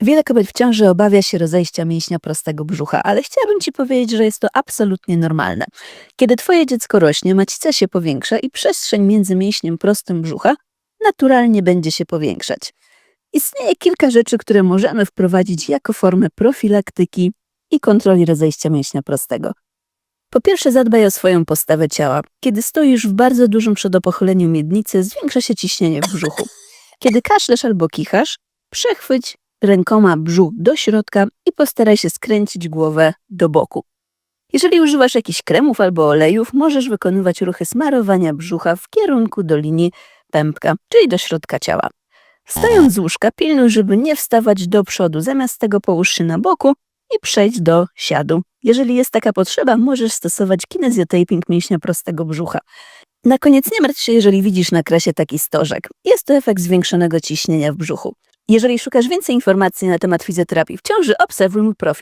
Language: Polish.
Wiele kobiet w ciąży obawia się rozejścia mięśnia prostego brzucha, ale chciałabym Ci powiedzieć, że jest to absolutnie normalne. Kiedy Twoje dziecko rośnie, macica się powiększa i przestrzeń między mięśniem prostym brzucha naturalnie będzie się powiększać. Istnieje kilka rzeczy, które możemy wprowadzić jako formę profilaktyki i kontroli rozejścia mięśnia prostego. Po pierwsze, zadbaj o swoją postawę ciała. Kiedy stoisz w bardzo dużym przedopochyleniu miednicy, zwiększa się ciśnienie w brzuchu. Kiedy kaszlesz albo kichasz, przechwyć rękoma brzuch do środka i postaraj się skręcić głowę do boku. Jeżeli używasz jakichś kremów albo olejów, możesz wykonywać ruchy smarowania brzucha w kierunku do linii pępka, czyli do środka ciała. Stojąc z łóżka, pilnuj, żeby nie wstawać do przodu. Zamiast tego połóż się na boku i przejdź do siadu. Jeżeli jest taka potrzeba, możesz stosować kinezjotaping mięśnia prostego brzucha. Na koniec nie martw się, jeżeli widzisz na kresie taki stożek. Jest to efekt zwiększonego ciśnienia w brzuchu. Jeżeli szukasz więcej informacji na temat fizjoterapii w ciąży, obserwuj mój profil.